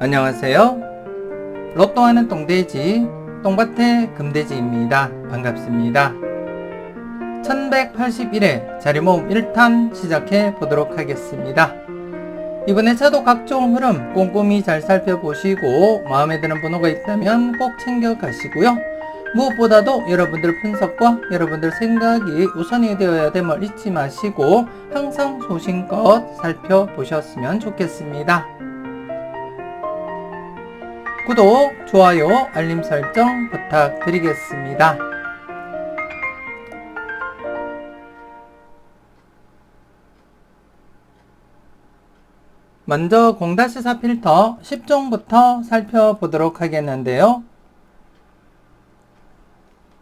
안녕하세요. 로또하는 똥돼지, 똥밭의 금돼지입니다. 반갑습니다. 1181회 자리모음 1탄 시작해 보도록 하겠습니다. 이번에 차도 각종 흐름 꼼꼼히 잘 살펴보시고 마음에 드는 번호가 있다면 꼭 챙겨 가시고요. 무엇보다도 여러분들 분석과 여러분들 생각이 우선이 되어야 됨을 잊지 마시고 항상 소신껏 살펴보셨으면 좋겠습니다. 구독, 좋아요, 알림 설정 부탁드리겠습니다. 먼저 0-4 필터 10종부터 살펴보도록 하겠는데요.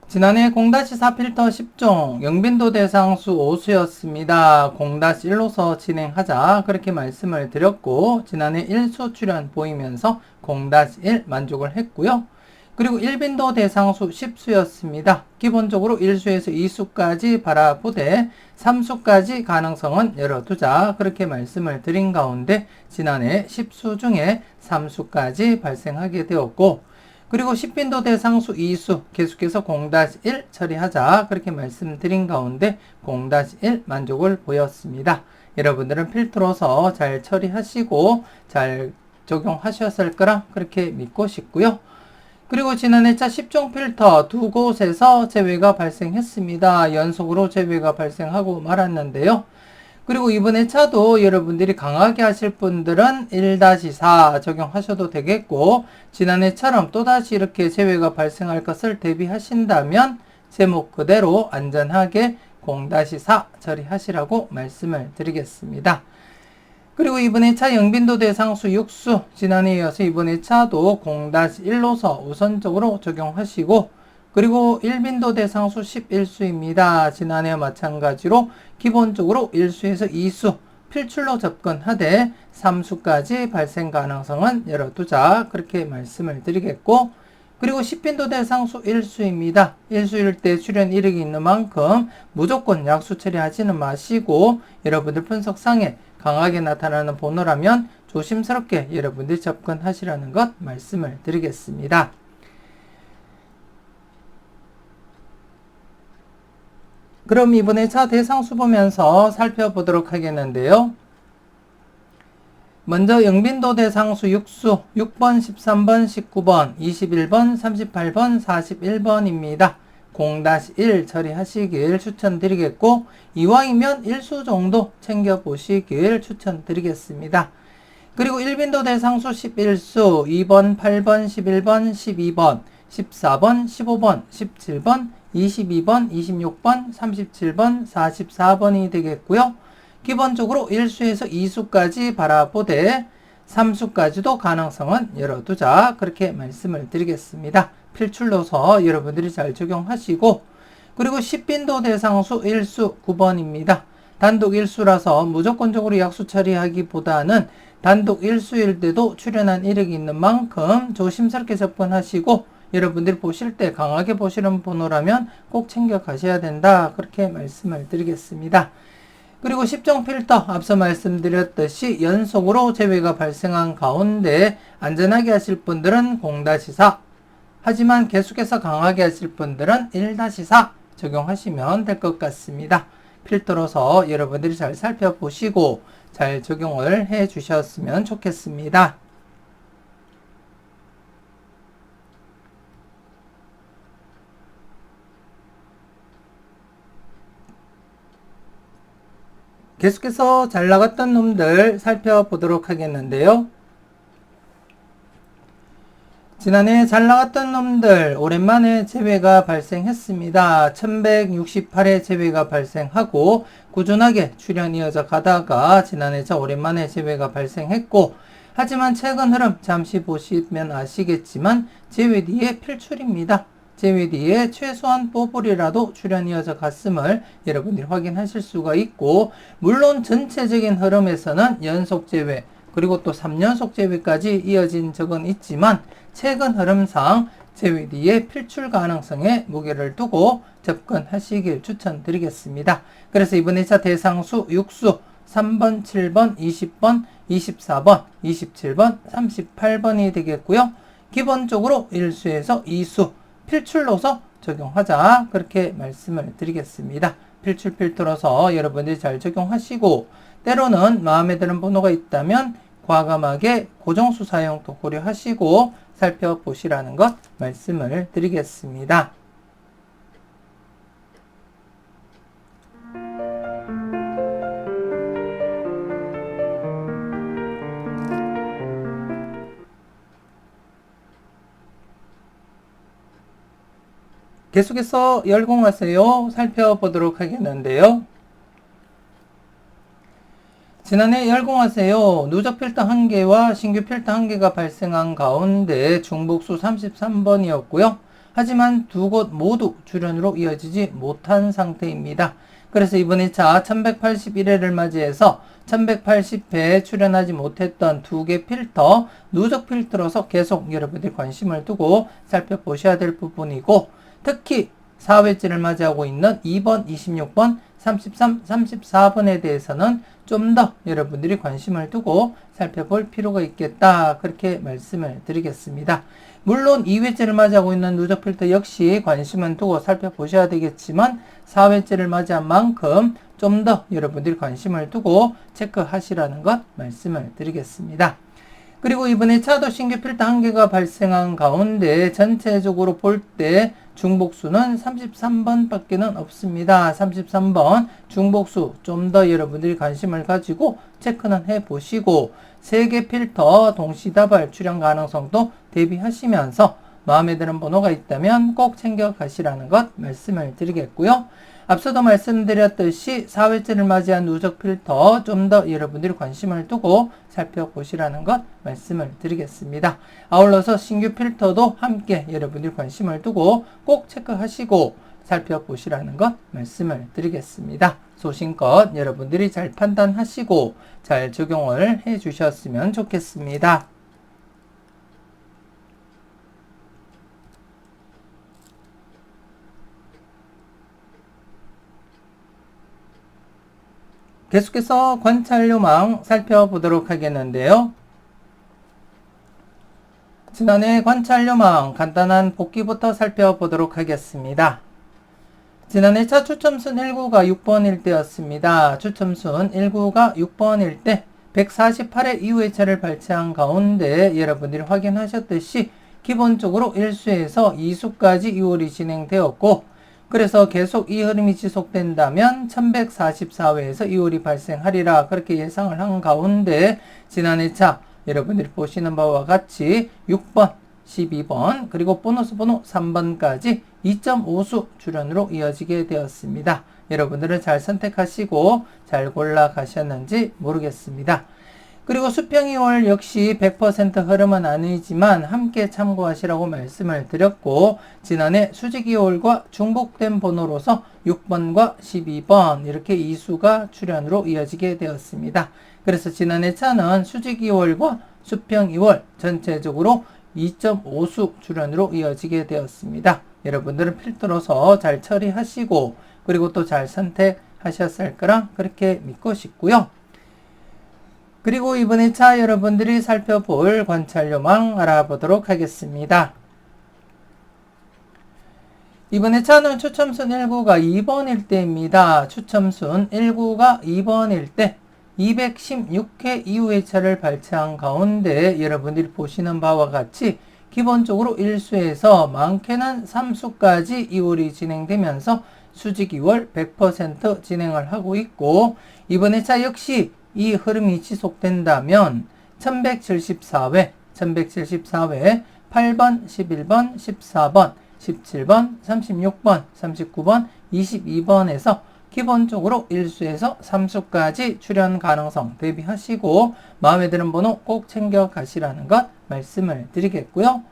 지난해 0-4 필터 10종 영빈도 대상수 5수였습니다. 0-1로서 진행하자 그렇게 말씀을 드렸고 지난해 1수 출연 보이면서 0-1 만족을 했고요. 그리고 1빈도 대상수 10수였습니다. 기본적으로 1수에서 2수까지 바라보되 3수까지 가능성은 열어두자 그렇게 말씀을 드린 가운데 지난해 10수 중에 3수까지 발생하게 되었고 그리고 10빈도 대상수 2수 계속해서 0-1 처리하자 그렇게 말씀드린 가운데 0-1 만족을 보였습니다. 여러분들은 필터로서 잘 처리하시고 잘 적용하셨을 거라 그렇게 믿고 싶고요. 그리고 지난해 차 10종 필터 두 곳에서 제외가 발생했습니다. 연속으로 제외가 발생하고 말았는데요. 그리고 이번에 차도 여러분들이 강하게 하실 분들은 1-4 적용하셔도 되겠고 지난해처럼 또다시 이렇게 재해가 발생할 것을 대비하신다면 제목 그대로 안전하게 0-4 처리하시라고 말씀을 드리겠습니다. 그리고 이번 에 차 영빈도 대상수 6수 지난해에 이어서 이번 에 차도 0-1로서 우선적으로 적용하시고 그리고 1빈도 대상수 11수입니다. 지난해와 마찬가지로 기본적으로 1수에서 2수 필출로 접근하되 3수까지 발생 가능성은 열어두자 그렇게 말씀을 드리겠고 그리고 10빈도 대상수 1수입니다. 1수일 때 출현 이력이 있는 만큼 무조건 약수 처리하지는 마시고 여러분들 분석상에 강하게 나타나는 번호라면 조심스럽게 여러분들이 접근하시라는 것 말씀을 드리겠습니다. 그럼 이번에 차 대상수 보면서 살펴보도록 하겠는데요. 먼저 영빈도 대상수 6수 6번, 13번, 19번, 21번, 38번, 41번입니다. 0-1 처리하시길 추천드리겠고 이왕이면 1수 정도 챙겨보시길 추천드리겠습니다. 그리고 1빈도 대상수 11수 2번, 8번, 11번, 12번, 14번, 15번, 17번, 22번, 26번, 37번, 44번이 되겠고요. 기본적으로 1수에서 2수까지 바라보되 3수까지도 가능성은 열어두자 그렇게 말씀을 드리겠습니다. 필출로서 여러분들이 잘 적용하시고 그리고 10빈도 대상수 1수 9번입니다. 단독 1수라서 무조건적으로 약수 처리하기보다는 단독 1수일 때도 출연한 이력이 있는 만큼 조심스럽게 접근하시고 여러분들이 보실 때 강하게 보시는 번호라면 꼭 챙겨 가셔야 된다. 그렇게 말씀을 드리겠습니다. 그리고 10종 필터 앞서 말씀드렸듯이 연속으로 재해가 발생한 가운데 안전하게 하실 분들은 0-4 하지만 계속해서 강하게 하실 분들은 1-4 적용하시면 될 것 같습니다. 필터로서 여러분들이 잘 살펴보시고 잘 적용을 해 주셨으면 좋겠습니다. 계속해서 잘 나갔던 놈들 살펴보도록 하겠는데요. 지난해 잘 나갔던 놈들 오랜만에 재회가 발생했습니다. 1168회 재회가 발생하고 꾸준하게 출연 이어져 가다가 지난해 자 오랜만에 재회가 발생했고 하지만 최근 흐름 잠시 보시면 아시겠지만 재회 뒤에 필출입니다. 제외 뒤에 최소한 뽀뽀리라도 출현 이어져 갔음을 여러분들이 확인하실 수가 있고 물론 전체적인 흐름에서는 연속 제외 그리고 또 3연속 제외까지 이어진 적은 있지만 최근 흐름상 제외 뒤에 필출 가능성에 무게를 두고 접근하시길 추천드리겠습니다. 그래서 이번 2차 대상수 6수 3번, 7번, 20번, 24번, 27번, 38번이 되겠고요. 기본적으로 1수에서 2수 필출로서 적용하자 그렇게 말씀을 드리겠습니다. 필출 필터로서 여러분들이 잘 적용하시고 때로는 마음에 드는 번호가 있다면 과감하게 고정수 사용도 고려하시고 살펴보시라는 것 말씀을 드리겠습니다. 계속해서 열공하세요. 살펴보도록 하겠는데요. 지난해 열공하세요. 누적 필터 1개와 신규 필터 1개가 발생한 가운데 중복수 33번이었고요. 하지만 두 곳 모두 출연으로 이어지지 못한 상태입니다. 그래서 이번 2차 1181회를 맞이해서 1180회에 출연하지 못했던 두 개 필터, 누적 필터로서 계속 여러분들이 관심을 두고 살펴보셔야 될 부분이고 특히 4회째를 맞이하고 있는 2번, 26번, 33, 34번에 대해서는 좀 더 여러분들이 관심을 두고 살펴볼 필요가 있겠다. 그렇게 말씀을 드리겠습니다. 물론 2회째를 맞이하고 있는 누적 필터 역시 관심은 두고 살펴보셔야 되겠지만 4회째를 맞이한 만큼 좀 더 여러분들이 관심을 두고 체크하시라는 것 말씀을 드리겠습니다. 그리고 이번에 차도 신규 필터 한 개가 발생한 가운데 전체적으로 볼 때 중복수는 33번 밖에는 없습니다. 33번 중복수 좀 더 여러분들이 관심을 가지고 체크는 해 보시고 세개 필터 동시다발 출현 가능성도 대비하시면서 마음에 드는 번호가 있다면 꼭 챙겨 가시라는 것 말씀을 드리겠고요. 앞서도 말씀드렸듯이 4회째를 맞이한 누적 필터 좀 더 여러분들이 관심을 두고 살펴보시라는 것 말씀을 드리겠습니다. 아울러서 신규 필터도 함께 여러분들이 관심을 두고 꼭 체크하시고 살펴보시라는 것 말씀을 드리겠습니다. 소신껏 여러분들이 잘 판단하시고 잘 적용을 해 주셨으면 좋겠습니다. 계속해서 관찰요망 살펴보도록 하겠는데요. 지난해 관찰요망 간단한 복귀부터 살펴보도록 하겠습니다. 지난해 차 추첨순 1구가 6번일 때였습니다. 추첨순 1구가 6번일 때 148회 이후의 차를 발췌한 가운데 여러분들이 확인하셨듯이 기본적으로 1수에서 2수까지 이월이 진행되었고 그래서 계속 이 흐름이 지속된다면 1144회에서 이월이 발생하리라 그렇게 예상을 한 가운데 지난해 차 여러분들이 보시는 바와 같이 6번, 12번 그리고 보너스 번호 3번까지 2.5수 출연으로 이어지게 되었습니다. 여러분들은 잘 선택하시고 잘 골라 가셨는지 모르겠습니다. 그리고 수평이월 역시 100% 흐름은 아니지만 함께 참고하시라고 말씀을 드렸고 지난해 수직이월과 중복된 번호로서 6번과 12번 이렇게 이수가 출현으로 이어지게 되었습니다. 그래서 지난해 차는 수직이월과 수평이월 전체적으로 2.5수 출현으로 이어지게 되었습니다. 여러분들은 필터로서 잘 처리하시고 그리고 또 잘 선택하셨을 거라 그렇게 믿고 싶고요. 그리고 이번에 차 여러분들이 살펴볼 관찰 요망 알아보도록 하겠습니다. 이번에 차는 추첨순 1구가 2번일 때입니다. 추첨순 1구가 2번일 때 216회 이후의 차를 발췌한 가운데 여러분들이 보시는 바와 같이 기본적으로 1수에서 많게는 3수까지 이월이 진행되면서 수직 2월 100% 진행을 하고 있고 이번에 차 역시 이 흐름이 지속된다면 1174회, 1174회, 8번, 11번, 14번, 17번, 36번, 39번, 22번에서 기본적으로 1수에서 3수까지 출현 가능성 대비하시고 마음에 드는 번호 꼭 챙겨 가시라는 것 말씀을 드리겠고요.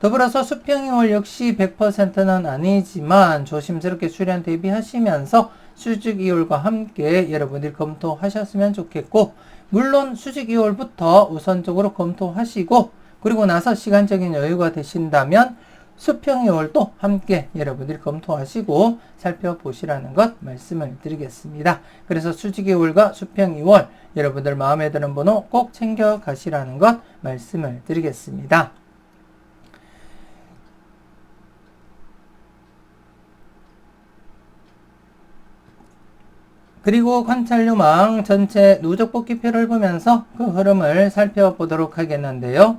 더불어서 수평이월 역시 100%는 아니지만 조심스럽게 출현 대비하시면서 수직 이율과 함께 여러분들이 검토하셨으면 좋겠고 물론 수직 이율부터 우선적으로 검토하시고 그리고 나서 시간적인 여유가 되신다면 수평이월도 함께 여러분들이 검토하시고 살펴보시라는 것 말씀을 드리겠습니다. 그래서 수직이월과 수평 이월 여러분들 마음에 드는 번호 꼭 챙겨 가시라는 것 말씀을 드리겠습니다. 그리고 관찰요망 전체 누적 뽑기표를 보면서 그 흐름을 살펴보도록 하겠는데요.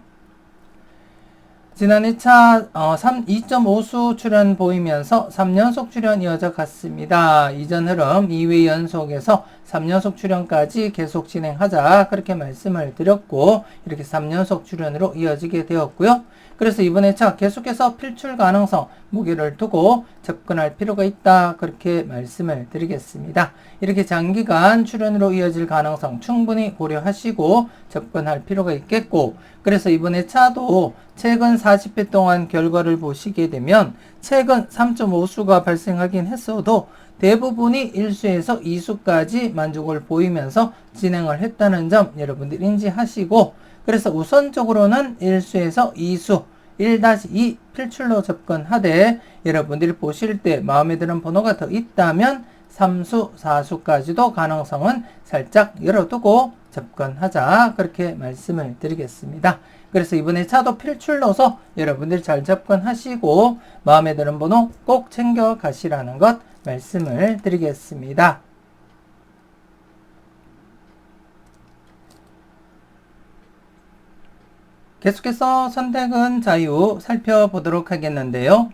지난 2차 어, 3, 2.5수 출현 보이면서 3연속 출현 이어져 갔습니다. 이전 흐름 2회 연속에서 3연속 출현까지 계속 진행하자 그렇게 말씀을 드렸고 이렇게 3연속 출현으로 이어지게 되었고요. 그래서 이번에 차 계속해서 필출 가능성 무게를 두고 접근할 필요가 있다 그렇게 말씀을 드리겠습니다. 이렇게 장기간 출현으로 이어질 가능성 충분히 고려하시고 접근할 필요가 있겠고 그래서 이번에 차도 최근 40회 동안 결과를 보시게 되면 최근 3.5수가 발생하긴 했어도 대부분이 1수에서 2수까지 만족을 보이면서 진행을 했다는 점 여러분들 인지하시고 그래서 우선적으로는 1수에서 2수 1-2 필출로 접근하되 여러분들이 보실 때 마음에 드는 번호가 더 있다면 3수, 4수까지도 가능성은 살짝 열어두고 접근하자 그렇게 말씀을 드리겠습니다. 그래서 이번에 차도 필출로서 여러분들 잘 접근하시고 마음에 드는 번호 꼭 챙겨 가시라는 것 말씀을 드리겠습니다. 계속해서 선택은 자유 살펴보도록 하겠는데요.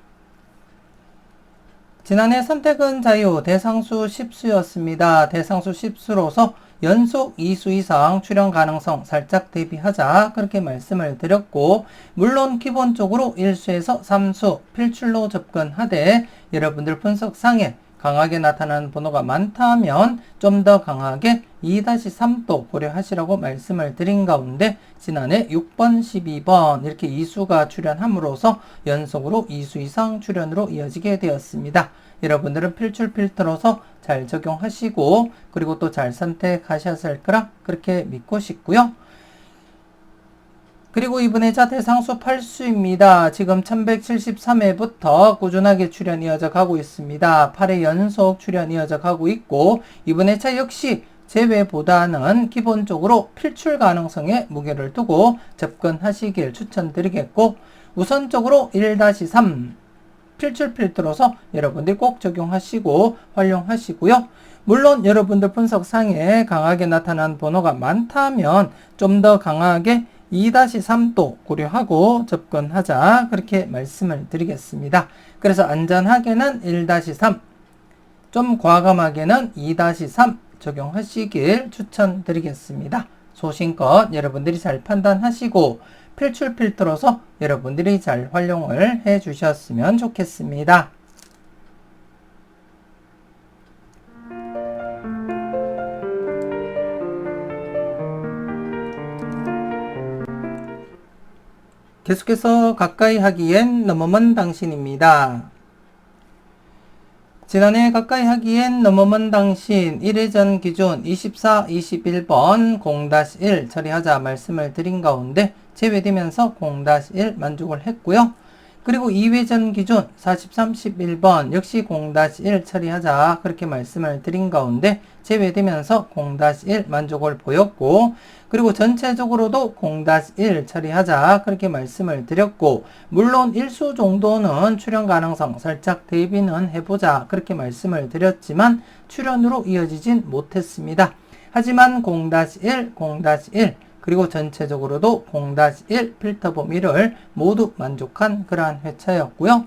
지난해 선택은 자유 대상수 10수였습니다. 대상수 10수로서 연속 2수 이상 출현 가능성 살짝 대비하자 그렇게 말씀을 드렸고 물론 기본적으로 1수에서 3수 필출로 접근하되 여러분들 분석상에 강하게 나타나는 번호가 많다면 좀 더 강하게 2-3도 고려하시라고 말씀을 드린 가운데 지난해 6번, 12번 이렇게 2수가 출현함으로써 연속으로 2수 이상 출현으로 이어지게 되었습니다. 여러분들은 필출 필터로서 잘 적용하시고 그리고 또 잘 선택하셨을 거라 그렇게 믿고 싶고요. 그리고 이번에 자 대상수 8수입니다. 지금 1173회부터 꾸준하게 출연 이어져 가고 있습니다. 8회 연속 출연 이어져 가고 있고 이번에 차 역시 제외보다는 기본적으로 필출 가능성에 무게를 두고 접근하시길 추천드리겠고 우선적으로 1-3 필출 필터로서 여러분들 꼭 적용하시고 활용하시고요. 물론 여러분들 분석상에 강하게 나타난 번호가 많다면 좀 더 강하게 2-3도 고려하고 접근하자 그렇게 말씀을 드리겠습니다. 그래서 안전하게는 1-3, 좀 과감하게는 2-3 적용하시길 추천드리겠습니다. 소신껏 여러분들이 잘 판단하시고 필출 필터로서 여러분들이 잘 활용을 해 주셨으면 좋겠습니다. 계속해서 가까이 하기엔 너무 먼 당신입니다. 지난해 가까이 하기엔 너무 먼 당신 1회전 기준 24, 21번 0-1 처리하자 말씀을 드린 가운데 제외되면서 0-1 만족을 했고요. 그리고 2회전 기준 40, 31번 역시 0-1 처리하자 그렇게 말씀을 드린 가운데 제외되면서 0-1 만족을 보였고 그리고 전체적으로도 0-1 처리하자 그렇게 말씀을 드렸고 물론 일수 정도는 출현 가능성 살짝 대비는 해보자 그렇게 말씀을 드렸지만 출현으로 이어지진 못했습니다. 하지만 0-1, 0-1 그리고 전체적으로도 0-1 필터 범위를 모두 만족한 그러한 회차였고요.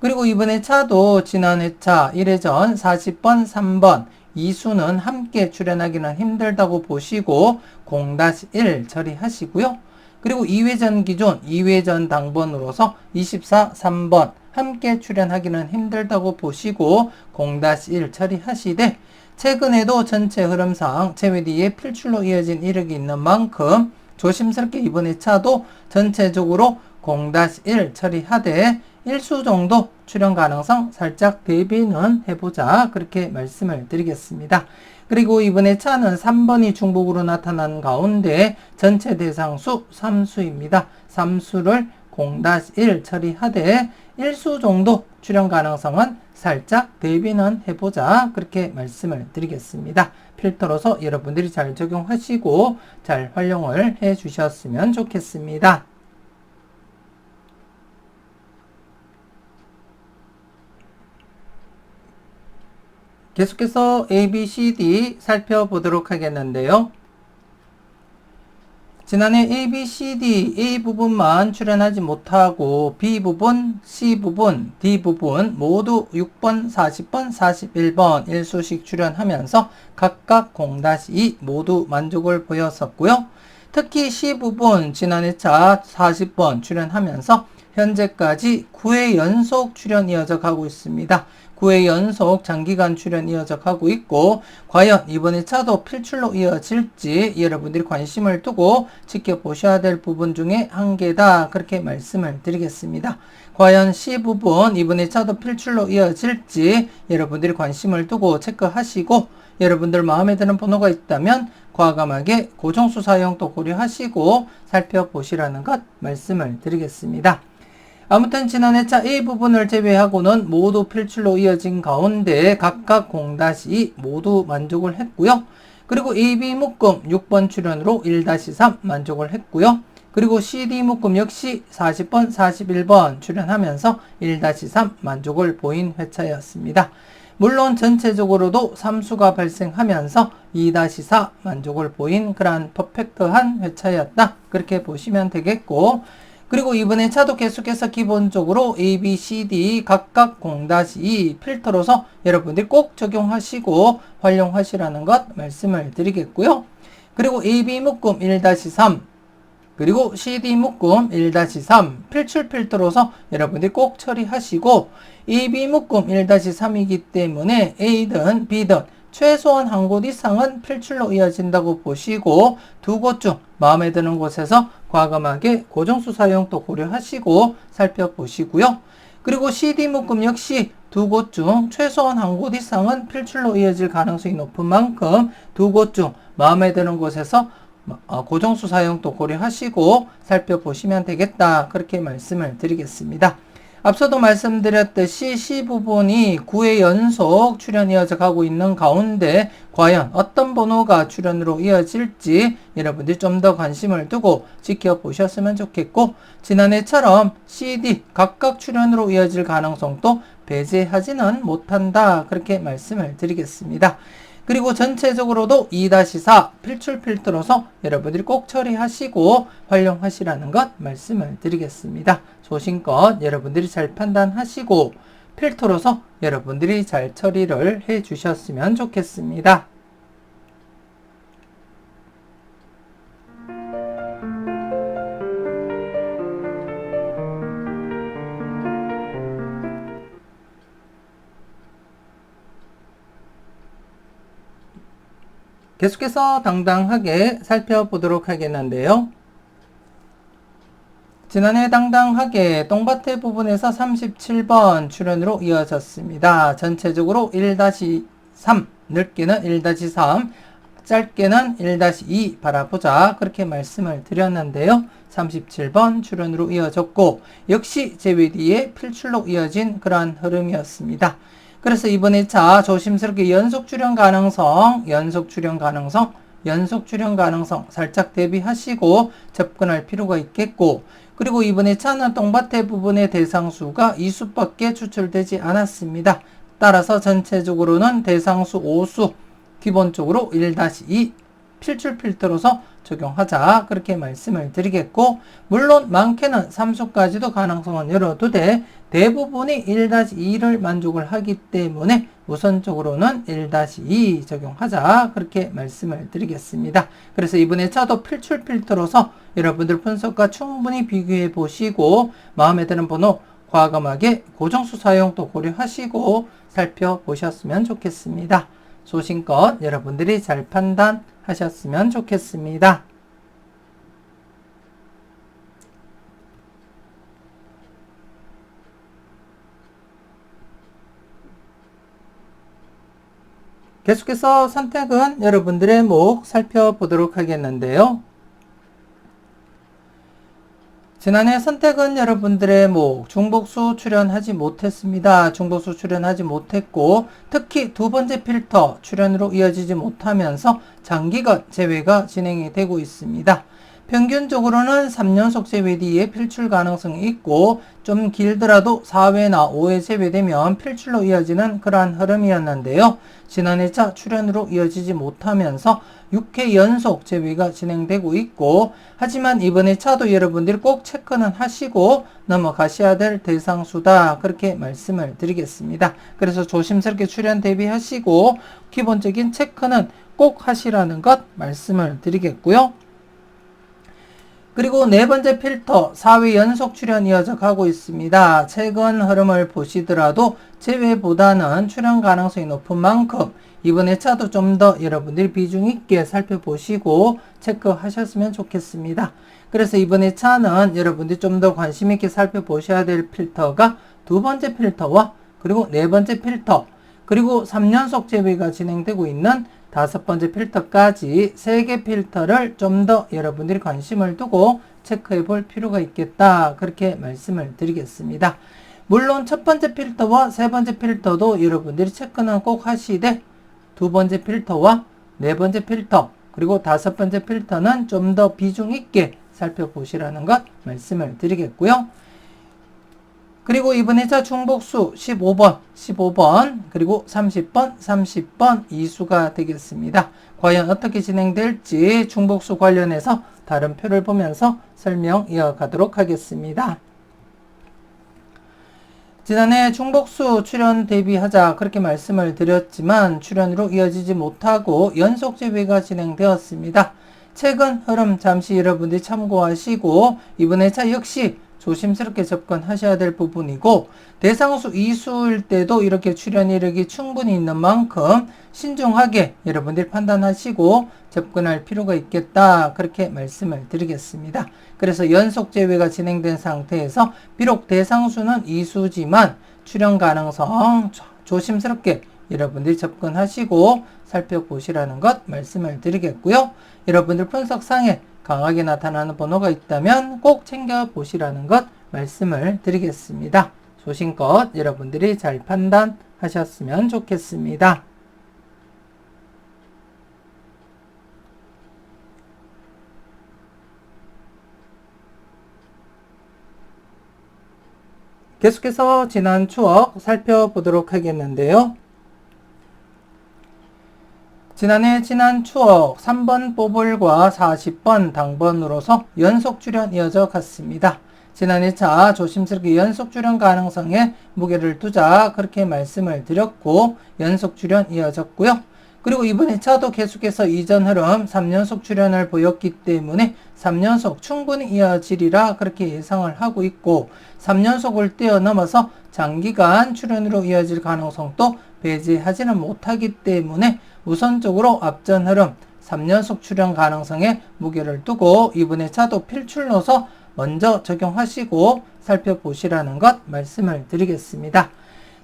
그리고 이번 회차도 지난 회차 1회전 40번, 3번 이수는 함께 출연하기는 힘들다고 보시고 0-1 처리하시고요. 그리고 2회전 기존 2회전 당번으로서 24, 3번 함께 출연하기는 힘들다고 보시고 0-1 처리하시되 최근에도 전체 흐름상 뒤에 필출로 이어진 이력이 있는 만큼 조심스럽게 이번 회차도 전체적으로 0-1 처리하되 1수 정도 출현 가능성 살짝 대비는 해보자 그렇게 말씀을 드리겠습니다. 그리고 이번에 차는 3번이 중복으로 나타난 가운데 전체 대상수 3수입니다. 3수를 0-1 처리하되 일수 정도 출현 가능성은 살짝 대비는 해보자 그렇게 말씀을 드리겠습니다. 필터로서 여러분들이 잘 적용하시고 잘 활용을 해 주셨으면 좋겠습니다. 계속해서 A, B, C, D 살펴보도록 하겠는데요. 지난해 A, B, C, D, A 부분만 출연하지 못하고 B 부분, C 부분, D 부분 모두 6번, 40번, 41번 일수씩 출연하면서 각각 0-2 모두 만족을 보였었고요. 특히 C 부분 지난해 차 40번 출연하면서 현재까지 9회 연속 출연 이어져 가고 있습니다. 9회 연속 장기간 출연 이어져 가고 있고 과연 이번에 차도 필출로 이어질지 여러분들이 관심을 두고 지켜보셔야 될 부분 중에 한 개다 그렇게 말씀을 드리겠습니다. 과연 C 부분 이번에 차도 필출로 이어질지 여러분들이 관심을 두고 체크하시고 여러분들 마음에 드는 번호가 있다면 과감하게 고정수 사용도 고려하시고 살펴보시라는 것 말씀을 드리겠습니다. 아무튼 지난 해 차 A 부분을 제외하고는 모두 필출로 이어진 가운데 각각 0-2 모두 만족을 했고요. 그리고 AB 묶음 6번 출연으로 1-3 만족을 했고요. 그리고 CD 묶음 역시 40번, 41번 출연하면서 1-3 만족을 보인 회차였습니다. 물론 전체적으로도 삼수가 발생하면서 2-4 만족을 보인 그러한 퍼펙트한 회차였다. 그렇게 보시면 되겠고 그리고 이번에 차도 계속해서 기본적으로 A, B, C, D 각각 0-2 필터로서 여러분들이 꼭 적용하시고 활용하시라는 것 말씀을 드리겠고요. 그리고 A, B 묶음 1-3 그리고 CD 묶음 1-3 필출 필터로서 여러분들이 꼭 처리하시고 AB 묶음 1-3이기 때문에 A든 B든 최소한 한 곳 이상은 필출로 이어진다고 보시고 두 곳 중 마음에 드는 곳에서 과감하게 고정수 사용도 고려하시고 살펴보시고요. 그리고 CD 묶음 역시 두 곳 중 최소한 한 곳 이상은 필출로 이어질 가능성이 높은 만큼 두 곳 중 마음에 드는 곳에서 어, 고정수 사용도 고려하시고 살펴보시면 되겠다. 그렇게 말씀을 드리겠습니다. 앞서도 말씀드렸듯이 C 부분이 9회 연속 출연 이어져 가고 있는 가운데 과연 어떤 번호가 출연으로 이어질지 여러분들이 좀 더 관심을 두고 지켜보셨으면 좋겠고 지난해처럼 CD 각각 출연으로 이어질 가능성도 배제하지는 못한다 그렇게 말씀을 드리겠습니다. 그리고 전체적으로도 2-4 필출 필터로서 여러분들이 꼭 처리하시고 활용하시라는 것 말씀을 드리겠습니다. 소신껏 여러분들이 잘 판단하시고 필터로서 여러분들이 잘 처리를 해 주셨으면 좋겠습니다. 계속해서 당당하게 살펴보도록 하겠는데요. 지난해 당당하게 똥밭의 부분에서 37번 출연으로 이어졌습니다. 전체적으로 1-3, 넓게는 1-3, 짧게는 1-2 바라보자 그렇게 말씀을 드렸는데요. 37번 출연으로 이어졌고 역시 제외 뒤에 필출로 이어진 그러한 흐름이었습니다. 그래서 이번에 차 조심스럽게 연속 출현 가능성, 연속 출현 가능성, 연속 출현 가능성 살짝 대비하시고 접근할 필요가 있겠고 그리고 이번에 차는 똥밭의 부분의 대상수가 2수밖에 추출되지 않았습니다. 따라서 전체적으로는 대상수 5수 기본적으로 1-2 필출 필터로서 적용하자 그렇게 말씀을 드리겠고 물론 많게는 3수까지도 가능성은 열어두되 대부분이 1-2를 만족을 하기 때문에 우선적으로는 1-2 적용하자 그렇게 말씀을 드리겠습니다. 그래서 이번에 차도 필출 필터로서 여러분들 분석과 충분히 비교해 보시고 마음에 드는 번호 과감하게 고정수 사용도 고려하시고 살펴보셨으면 좋겠습니다. 소신껏 여러분들이 잘 판단 하셨으면 좋겠습니다. 계속해서 선택은 여러분들의 목 살펴보도록 하겠는데요. 지난해 선택은 여러분들의 뭐 중복수 출연하지 못했습니다. 중복수 출연하지 못했고 특히 두 번째 필터 출연으로 이어지지 못하면서 장기간 제외가 진행이 되고 있습니다. 평균적으로는 3연속 제외 뒤에 필출 가능성이 있고 좀 길더라도 4회나 5회 제외되면 필출로 이어지는 그러한 흐름이었는데요. 지난해 차 출연으로 이어지지 못하면서 6회 연속 제외가 진행되고 있고 하지만 이번에 차도 여러분들이 꼭 체크는 하시고 넘어가셔야 될 대상수다 그렇게 말씀을 드리겠습니다. 그래서 조심스럽게 출연 대비하시고 기본적인 체크는 꼭 하시라는 것 말씀을 드리겠고요. 그리고 네 번째 필터 4회 연속 출연 이어져 가고 있습니다. 최근 흐름을 보시더라도 제외보다는 출연 가능성이 높은 만큼 이번에 차도 좀 더 여러분들이 비중 있게 살펴보시고 체크하셨으면 좋겠습니다. 그래서 이번에 차는 여러분들이 좀 더 관심 있게 살펴보셔야 될 필터가 두 번째 필터와 그리고 네 번째 필터 그리고 3연속 제외가 진행되고 있는 다섯 번째 필터까지 세 개 필터를 좀 더 여러분들이 관심을 두고 체크해 볼 필요가 있겠다. 그렇게 말씀을 드리겠습니다. 물론 첫 번째 필터와 세 번째 필터도 여러분들이 체크는 꼭 하시되 두 번째 필터와 네 번째 필터 그리고 다섯 번째 필터는 좀 더 비중 있게 살펴보시라는 것 말씀을 드리겠고요. 그리고 이번에 자 중복수 15번, 15번, 그리고 30번, 30번 이수가 되겠습니다. 과연 어떻게 진행될지 중복수 관련해서 다른 표를 보면서 설명 이어가도록 하겠습니다. 지난해 중복수 출연 대비하자 그렇게 말씀을 드렸지만 출연으로 이어지지 못하고 연속 제외가 진행되었습니다. 최근 흐름 잠시 여러분들이 참고하시고 이번에 차 역시 조심스럽게 접근하셔야 될 부분이고 대상수 이수일 때도 이렇게 출연 이력이 충분히 있는 만큼 신중하게 여러분들이 판단하시고 접근할 필요가 있겠다 그렇게 말씀을 드리겠습니다. 그래서 연속 제외가 진행된 상태에서 비록 대상수는 이수지만 출연 가능성 조심스럽게 여러분들이 접근하시고 살펴보시라는 것 말씀을 드리겠고요. 여러분들 분석상에 강하게 나타나는 번호가 있다면 꼭 챙겨보시라는 것 말씀을 드리겠습니다. 소신껏 여러분들이 잘 판단하셨으면 좋겠습니다. 계속해서 지난 추억 살펴보도록 하겠는데요. 지난해 지난 추억 3번 뽀볼과 40번 당번으로서 연속 출연 이어져 갔습니다. 지난해 차 조심스럽게 연속 출연 가능성에 무게를 두자 그렇게 말씀을 드렸고 연속 출연 이어졌고요. 그리고 이번에 차도 계속해서 이전 흐름 3연속 출연을 보였기 때문에 3연속 충분히 이어지리라 그렇게 예상을 하고 있고 3연속을 뛰어넘어서 장기간 출연으로 이어질 가능성도 배제하지는 못하기 때문에 우선적으로 앞전 흐름 3연속 출연 가능성에 무게를 두고 이번에 차도 필출로서 먼저 적용하시고 살펴보시라는 것 말씀을 드리겠습니다.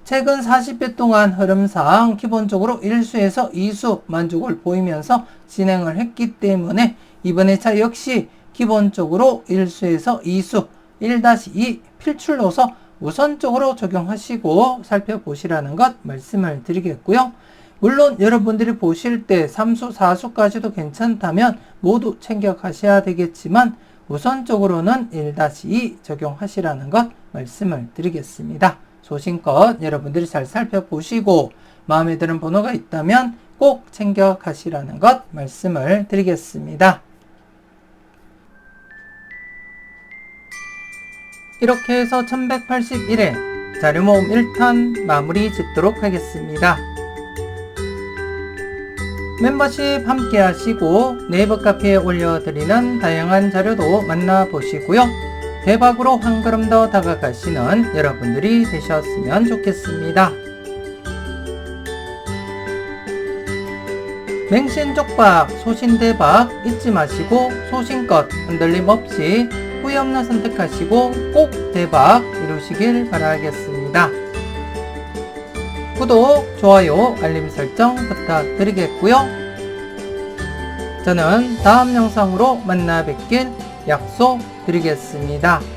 최근 40회 동안 흐름상 기본적으로 1수에서 2수 만족을 보이면서 진행을 했기 때문에 이번에 차 역시 기본적으로 1수에서 2수 1-2 필출로서 우선적으로 적용하시고 살펴보시라는 것 말씀을 드리겠고요. 물론 여러분들이 보실 때 3수, 4수까지도 괜찮다면 모두 챙겨 가셔야 되겠지만 우선적으로는 1-2 적용하시라는 것 말씀을 드리겠습니다. 소신껏 여러분들이 잘 살펴보시고 마음에 드는 번호가 있다면 꼭 챙겨 가시라는 것 말씀을 드리겠습니다. 이렇게 해서 1181회 자료 모음 1탄 마무리 짓도록 하겠습니다. 멤버십 함께 하시고 네이버 카페에 올려드리는 다양한 자료도 만나보시고요. 대박으로 한 걸음 더 다가가시는 여러분들이 되셨으면 좋겠습니다. 맹신 쪽박, 소신 대박 잊지 마시고 소신껏 흔들림 없이 후회 없는 선택하시고 꼭 대박 이루시길 바라겠습니다. 구독, 좋아요, 알림 설정 부탁드리겠고요. 저는 다음 영상으로 만나 뵙길 약속드리겠습니다.